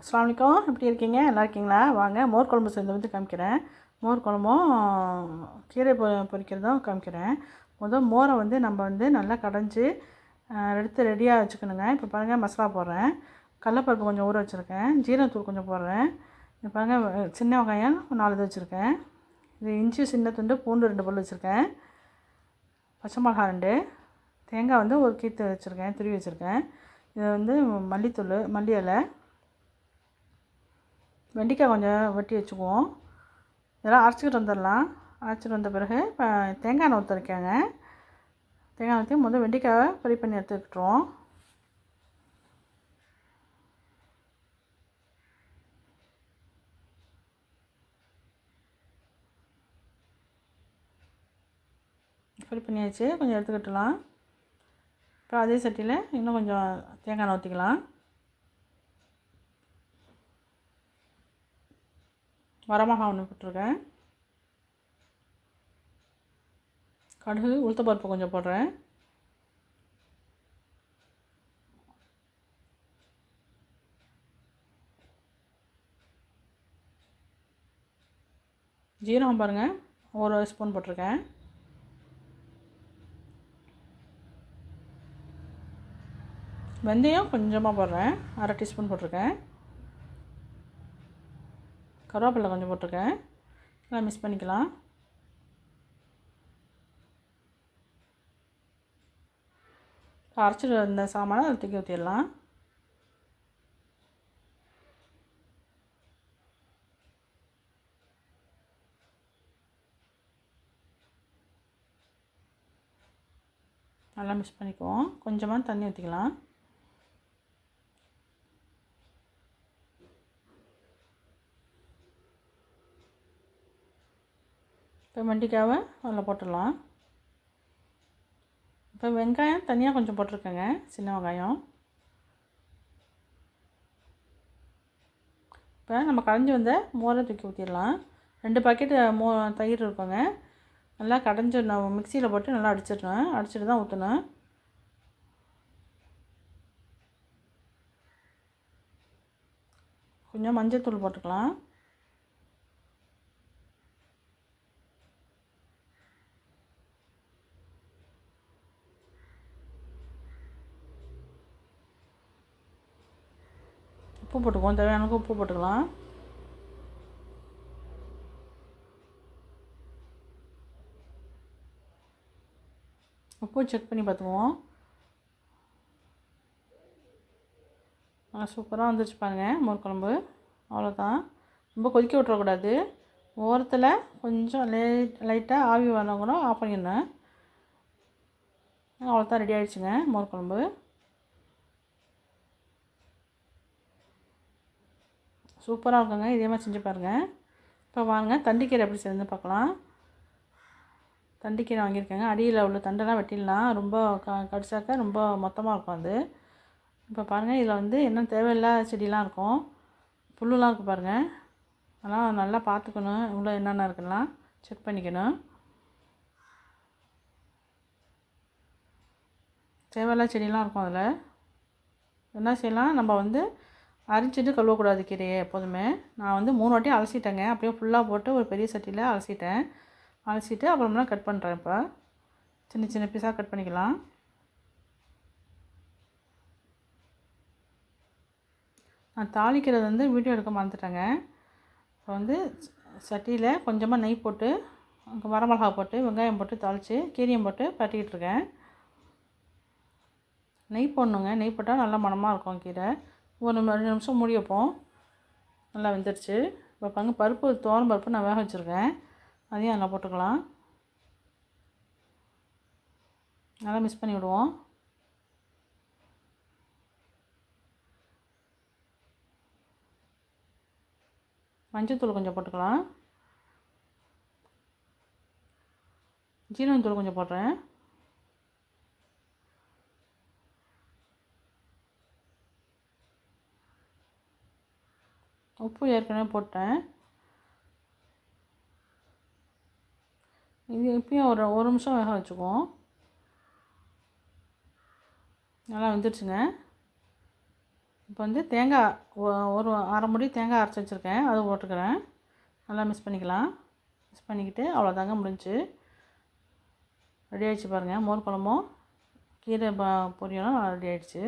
அஸ்லாம் வலைக்கம் எப்படி இருக்கீங்க? நல்லா இருக்கீங்களா? வாங்க மோர் குழம்பு சேர்ந்து வந்து காமிக்கிறேன். மோர் குழம்பும் கீரை பொ பொரிக்கிறதும் காமிக்கிறேன். முதல் மோரை வந்து நம்ம வந்து நல்லா கடைஞ்சி எடுத்து ரெடியாக வச்சுக்கணுங்க. இப்போ பாருங்கள் மசாலா போடுறேன். கடலப்பருப்பு கொஞ்சம் ஊற வச்சுருக்கேன். ஜீரகத்தூள் கொஞ்சம் போடுறேன். இப்போ பாருங்கள் சின்ன வெங்காயம் ஒரு நாலு இது வச்சுருக்கேன். இது இஞ்சி சின்ன துண்டு பூண்டு ரெண்டு பொருள் வச்சுருக்கேன். பச்சை மிளகா ரெண்டு. தேங்காய் வந்து ஒரு கீத்து வச்சுருக்கேன் துருவி வச்சுருக்கேன். இது வந்து மல்லித்தூள் மல்லி இலை. வெண்டைக்காய் கொஞ்சம் வெட்டி வச்சுக்குவோம். இதெல்லாம் அரைச்சிக்கிட்டு வந்துடலாம். அரைச்சிட்டு வந்த பிறகு இப்போ தேங்காய் எண்ணெய் ஊற்றிருக்கேங்க தேங்காய் ஊற்றி முதல் வெண்டைக்காவை ஃப்ரை பண்ணி எடுத்துக்கிட்டுருவோம். ஃப்ரை பண்ணியாச்சு. கொஞ்சம் எடுத்துக்கிட்டலாம். இப்போ அதே சட்டியில் இன்னும் கொஞ்சம் தேங்காய் எண்ணெய் ஊற்றிக்கலாம் வரமாக ஒன்று போட்டிருக்கேன். கடுகு உளுத்தப்பருப்பு கொஞ்சம் போடுறேன். ஜீரகம் பாருங்கள் ஒரு ஸ்பூன் போட்டிருக்கேன். வெந்தயம் கொஞ்சமாக போடுறேன் அரை டீஸ்பூன் போட்டிருக்கேன். கருவேப்பிலை கொஞ்சம் போட்டிருக்கேன். எல்லாம் மிக்ஸ் பண்ணிக்கலாம். அரைச்சிட்டு இருந்த சாமானை அதில் தூக்கி ஊற்றிடலாம் நல்லா மிக்ஸ் பண்ணிக்குவோம். கொஞ்சமாக தண்ணி ஊற்றிக்கலாம் இப்போ வெண்டிக்காவை அதில் போட்டுடலாம். இப்போ வெங்காயம் தனியாக கொஞ்சம் போட்டிருக்கேங்க சின்ன வெங்காயம். இப்போ நம்ம கடைஞ்சி வந்த மோரை தூக்கி ஊற்றிடலாம் ரெண்டு பாக்கெட்டு மோ தயிர் இருக்குங்க. நல்லா கடைஞ்சி நான் மிக்சியில் போட்டு நல்லா அடிச்சிடணும். அடிச்சிட்டு தான் ஊற்றணும் கொஞ்சம் மஞ்சள் தூள் போட்டுக்கலாம். உப்பு போட்டுக்குவோம். தேவையான உப்பு போட்டுக்கலாம். உப்பு செக் பண்ணி பார்த்துக்குவோம். சூப்பராக வந்துருச்சு பாருங்க மோர் குழம்பு. அவ்வளோதான் ரொம்ப கொதிக்க விட்டுறக்கூடாது. ஓரத்தில் கொஞ்சம் லைட் லைட்டாக ஆவி வரணும் கூட ஆஃப் பண்ணிடணும். அவ்வளோதான் ரெடி ஆகிடுச்சுங்க மோர் குழம்பு. சூப்பராக இருக்குங்க. இதே மாதிரி செஞ்சு பாருங்கள் இப்போ வாங்க தண்டிக்கீரை எப்படி செஞ்சு பார்க்கலாம். தண்டிக்கீரை வாங்கியிருக்கேங்க. அடியில் உள்ள தண்டெல்லாம் வெட்டிடலாம். ரொம்ப க கடிச்சாக்க ரொம்ப மொத்தமாக இருக்கும் அது. இப்போ பாருங்கள் இதில் வந்து என்ன தேவையில்லாத செடிலாம் இருக்கும். புல்லுலாம் இருக்குது பாருங்கள் அதெல்லாம் நல்லா பார்த்துக்கணும். உள்ள என்னென்ன இருக்குலாம் செக் பண்ணிக்கணும். தேவையில்லாத செடிலாம் இருக்கும் அதில். என்ன செய்யலாம்? நம்ம வந்து அரிஞ்சிட்டு கழுவக்கூடாது கீரையை எப்போதுமே. நான் வந்து மூணு வாட்டி அலசிட்டேங்க. அப்படியே ஃபுல்லாக போட்டு ஒரு பெரிய சட்டியில் அலசிட்டேன். அலசிட்டு அப்புறம்லாம் கட் பண்ணுறேன் இப்போ. சின்ன சின்ன பீஸாக கட் பண்ணிக்கலாம். நான் தாளிக்கிறது வந்து வீடியோ எடுக்க மறந்துட்டேங்க. இப்போ வந்து சட்டியில் கொஞ்சமாக நெய் போட்டு அங்கே வரமிளகா போட்டு வெங்காயம் போட்டு தாளித்து கீரியம் போட்டு பரட்டிக்கிட்டு இருக்கேன். நெய் போடணுங்க. நெய் போட்டால் நல்லா மணமாக இருக்கும் கீரை. ஒரு ரெண்டு நிமிஷம் மூடி வைப்போம். நல்லா வெந்துருச்சு இப்போ பாருங்க பருப்பு தோரம் பருப்பு நான் வேக வச்சுருக்கேன். அதையும் அதில் போட்டுக்கலாம். நல்லா மிக்ஸ் பண்ணி விடுவோம். மஞ்சத்தூள் கொஞ்சம் போட்டுக்கலாம். ஜீரகத்தூள் கொஞ்சம் போடுறேன். உப்பு ஏற்கனவே போட்டேன். இது இப்பயும் ஒரு ஒரு நிமிஷம் வேக வச்சுக்குவோம். நல்லா வெந்துருச்சுங்க. இப்போ வந்து தேங்காய் ஒரு அரை முடி தேங்காய் அரைச்சி வச்சுருக்கேன். அது போட்டுக்கிறேன். நல்லா மிக்ஸ் பண்ணிக்கலாம். மிக்ஸ் பண்ணிக்கிட்டு அவ்வளோதாங்க முடிஞ்சு. ரெடி ஆகிடுச்சு பாருங்கள் மோர் குழம்பும் கீரை ப பொரியலும் ரெடி ஆகிடுச்சு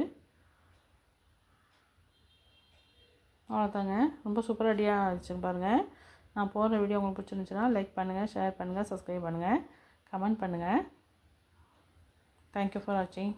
அவ்வளோதாங்க. ரொம்ப சூப்பராக ரெடியாக ஆயிடுச்சு பாருங்கள் நான் போடுற வீடியோ உங்களுக்கு பிடிச்சிருந்துச்சுன்னா லைக் பண்ணுங்கள் ஷேர் பண்ணுங்கள் சப்ஸ்கிரைப் பண்ணுங்கள் கமெண்ட் பண்ணுங்கள் தேங்க்யூ ஃபார் வாட்சிங்